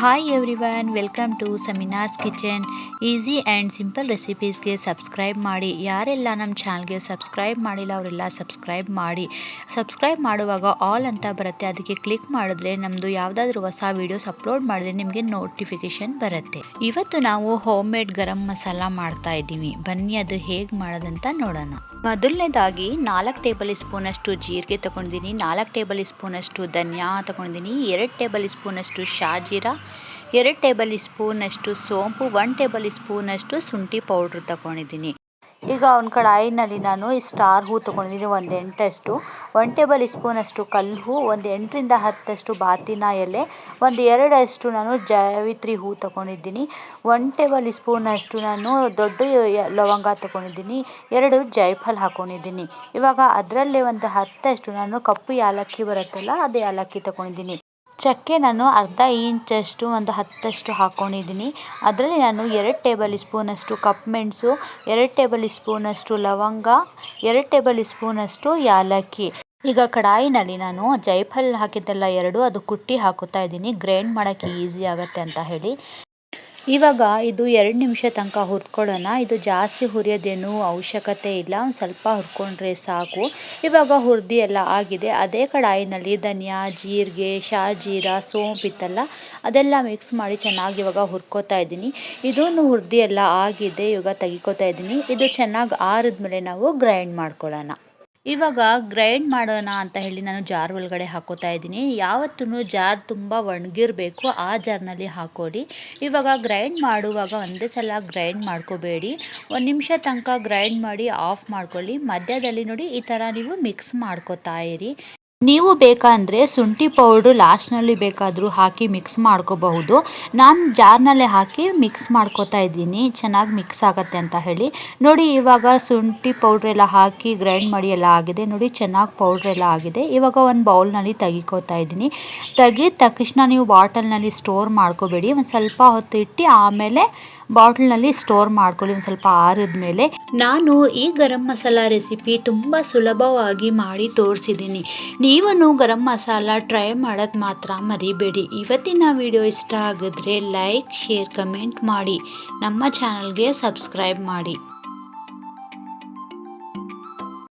Hi everyone welcome to Samina's kitchen easy and simple ರೆಸಿಪೀಸ್ಗೆ subscribe ಮಾಡಿ. ಯಾರೆಲ್ಲ ನಮ್ಮ ಚಾನಲ್ಗೆ ಸಬ್ಸ್ಕ್ರೈಬ್ ಮಾಡಿಲ್ಲ ಅವರೆಲ್ಲ ಸಬ್ಸ್ಕ್ರೈಬ್ ಮಾಡಿ. ಸಬ್ಸ್ಕ್ರೈಬ್ ಮಾಡುವಾಗ ಆಲ್ ಅಂತ ಬರುತ್ತೆ. ಅದಕ್ಕೆ ಕ್ಲಿಕ್ ಮಾಡಿದ್ರೆ ನಮ್ಮದು ಯಾವುದಾದ್ರೂ ಹೊಸ ವೀಡಿಯೋಸ್ ಅಪ್ಲೋಡ್ ಮಾಡಿದ್ರೆ ನಿಮಗೆ ನೋಟಿಫಿಕೇಷನ್ ಬರುತ್ತೆ. ಇವತ್ತು ನಾವು ಹೋಮ್ ಮೇಡ್ ಗರಂ ಮಸಾಲ ಮಾಡ್ತಾ ಇದ್ದೀವಿ. ಬನ್ನಿ ಅದು ಹೇಗೆ ಮಾಡೋದಂತ ನೋಡೋಣ. ಮೊದಲನೇದಾಗಿ ನಾಲ್ಕು ಟೇಬಲ್ ಸ್ಪೂನಷ್ಟು ಜೀರಿಗೆ ತೊಗೊಂಡಿದ್ದೀನಿ, ನಾಲ್ಕು ಟೇಬಲ್ ಸ್ಪೂನಷ್ಟು ಧನಿಯಾ ತೊಗೊಂಡಿದ್ದೀನಿ, ಎರಡು ಟೇಬಲ್ ಸ್ಪೂನಷ್ಟು ಶಾಜೀರಾ, ಎರಡು ಟೇಬಲ್ ಸ್ಪೂನಷ್ಟು ಸೋಂಪು ಒನ್ ಟೇಬಲ್ ಸ್ಪೂನಷ್ಟು ಶುಂಠಿ ಪೌಡ್ರ್ ತಗೊಂಡಿದ್ದೀನಿ. ಈಗ ಒಂದು ಕಡಾಯಿನಲ್ಲಿ ನಾನು ಈ ಸ್ಟಾರ್ ಹೂ ತೊಗೊಂಡಿದ್ದೀನಿ, ಒಂದು ಎಂಟಷ್ಟು. ಒನ್ ಟೇಬಲ್ ಸ್ಪೂನಷ್ಟು ಕಲ್ಲು ಒಂದು ಎಂಟರಿಂದ ಹತ್ತಷ್ಟು ಬಾತಿನ ಎಲೆ, ಒಂದು ಎರಡಷ್ಟು ನಾನು ಜಾವಿತ್ರಿ ಹೂ ತೊಗೊಂಡಿದ್ದೀನಿ. ಒನ್ ಟೇಬಲ್ ಸ್ಪೂನಷ್ಟು ನಾನು ದೊಡ್ಡ ಲವಂಗ ತೊಗೊಂಡಿದ್ದೀನಿ, ಎರಡು ಜೈಫಲ್ ಹಾಕೊಂಡಿದ್ದೀನಿ. ಇವಾಗ ಅದರಲ್ಲೇ ಒಂದು ಹತ್ತಷ್ಟು ನಾನು ಕಪ್ಪು ಏಲಕ್ಕಿ ಬರುತ್ತಲ್ಲ, ಅದು ಏಲಕ್ಕಿ ತೊಗೊಂಡಿದ್ದೀನಿ. ಚಕ್ಕೆ ನಾನು ಅರ್ಧ ಇಂಚಷ್ಟು, ಒಂದು ಹತ್ತಷ್ಟು ಹಾಕ್ಕೊಂಡಿದ್ದೀನಿ ಅದರಲ್ಲಿ ನಾನು ಎರಡು ಟೇಬಲ್ ಸ್ಪೂನಷ್ಟು ಕಪ್ ಮೆಣಸು, ಎರಡು ಟೇಬಲ್ ಸ್ಪೂನಷ್ಟು ಲವಂಗ, ಎರಡು ಟೇಬಲ್ ಸ್ಪೂನಷ್ಟು ಯಾಲಕ್ಕಿ. ಈಗ ಕಡಾಯಿನಲ್ಲಿ ನಾನು ಜೈಫಲ್ ಹಾಕಿದ್ದೆಲ್ಲ ಎರಡು, ಅದು ಕುಟ್ಟಿ ಹಾಕುತ್ತಾ ಇದ್ದೀನಿ. ಗ್ರೈಂಡ್ ಮಾಡೋಕ್ಕೆ ಈಸಿ ಆಗುತ್ತೆ ಅಂತ ಹೇಳಿ. ಇವಾಗ ಇದು ಎರಡು ನಿಮಿಷ ತನಕ ಹುರ್ಕೊಳ್ಳೋಣ ಇದು ಜಾಸ್ತಿ ಹುರಿಯೋದೇನು ಅವಶ್ಯಕತೆ ಇಲ್ಲ. ಒಂದು ಸ್ವಲ್ಪ ಹುರ್ಕೊಂಡ್ರೆ ಸಾಕು. ಇವಾಗ ಹುರಿದು ಎಲ್ಲ ಆಗಿದೆ. ಅದೇ ಕಡಾಯಿನಲ್ಲಿ ಧನಿಯಾ, ಜೀರಿಗೆ ಶಾಜೀರಾ ಸೋಂಪು ಇತ್ತಲ್ಲ, ಅದೆಲ್ಲ ಮಿಕ್ಸ್ ಮಾಡಿ ಚೆನ್ನಾಗಿ ಇವಾಗ ಹುರ್ಕೋತಾ ಇದ್ದೀನಿ. ಇದನ್ನು ಹುರಿದು ಎಲ್ಲ ಆಗಿದೆ. ಇವಾಗ ತೆಗಿಕೋತಾ ಇದ್ದೀನಿ. ಇದು ಚೆನ್ನಾಗಿ ಆರಿದ್ಮೇಲೆ ನಾವು ಗ್ರೈಂಡ್ ಮಾಡ್ಕೊಳ್ಳೋಣ. ಇವಾಗ ಗ್ರೈಂಡ್ ಮಾಡೋಣ ಅಂತ ಹೇಳಿ ನಾನು ಜಾರ್ ಒಳಗಡೆ ಹಾಕೋತಾ ಇದ್ದೀನಿ. ಯಾವತ್ತೂ ಜಾರ್ ತುಂಬ ಒಣಗಿರಬೇಕು, ಆ ಜಾರ್ನಲ್ಲಿ ಹಾಕೋಡಿ ಇವಾಗ ಗ್ರೈಂಡ್ ಮಾಡುವಾಗ ಒಂದೇ ಸಲ ಗ್ರೈಂಡ್ ಮಾಡ್ಕೋಬೇಡಿ. ಒಂದು ನಿಮಿಷ ತನಕ ಗ್ರೈಂಡ್ ಮಾಡಿ ಆಫ್ ಮಾಡ್ಕೊಳ್ಳಿ. ಮಧ್ಯದಲ್ಲಿ ನೋಡಿ ಈ ಥರ ನೀವು ಮಿಕ್ಸ್ ಮಾಡ್ಕೋತಾ ಇರಿ. ನೀವು ಬೇಕಂದರೆ ಶುಂಠಿ ಪೌಡ್ರು ಲಾಸ್ಟ್ನಲ್ಲಿ ಬೇಕಾದರೂ ಹಾಕಿ ಮಿಕ್ಸ್ ಮಾಡ್ಕೋಬಹುದು. ನಾನು ಜಾರ್ನಲ್ಲೇ ಹಾಕಿ ಮಿಕ್ಸ್ ಮಾಡ್ಕೋತಾ ಇದ್ದೀನಿ. ಚೆನ್ನಾಗಿ ಮಿಕ್ಸ್ ಆಗುತ್ತೆ ಅಂತ ಹೇಳಿ. ನೋಡಿ, ಇವಾಗ ಶುಂಠಿ ಪೌಡ್ರ್ ಎಲ್ಲ ಹಾಕಿ ಗ್ರೈಂಡ್ ಮಾಡಿ ಎಲ್ಲ ಆಗಿದೆ. ನೋಡಿ, ಚೆನ್ನಾಗಿ ಪೌಡ್ರ್ ಎಲ್ಲ ಆಗಿದೆ. ಇವಾಗ ಒಂದು ಬೌಲ್ನಲ್ಲಿ ತೆಗಿಕೋತಾ ಇದ್ದೀನಿ. ತೆಗೆದ ತಕ್ಷಣ ನೀವು ಬಾಟಲ್ನಲ್ಲಿ ಸ್ಟೋರ್ ಮಾಡ್ಕೋಬೇಡಿ. ಒಂದು ಸ್ವಲ್ಪ ಹೊತ್ತು ಇಟ್ಟು ಆಮೇಲೆ ಬಾಟ್ಲ್ನಲ್ಲಿ ಸ್ಟೋರ್ ಮಾಡ್ಕೊಳ್ಳಿ, ಒಂದು ಸ್ವಲ್ಪ ಆರಿದ ಮೇಲೆ. ನಾನು ಈ ಗರಂ ಮಸಾಲ ರೆಸಿಪಿ ತುಂಬ ಸುಲಭವಾಗಿ ಮಾಡಿ ತೋರಿಸಿದ್ದೀನಿ. ನೀವೂ ಗರಂ ಮಸಾಲ ಟ್ರೈ ಮಾಡೋದು ಮಾತ್ರ ಮರಿಬೇಡಿ. ಇವತ್ತಿನ ವಿಡಿಯೋ ಇಷ್ಟ ಆಗಿದ್ರೆ ಲೈಕ್, ಶೇರ್, ಕಮೆಂಟ್ ಮಾಡಿ. ನಮ್ಮ ಚಾನಲ್ಗೆ ಸಬ್ಸ್ಕ್ರೈಬ್ ಮಾಡಿ.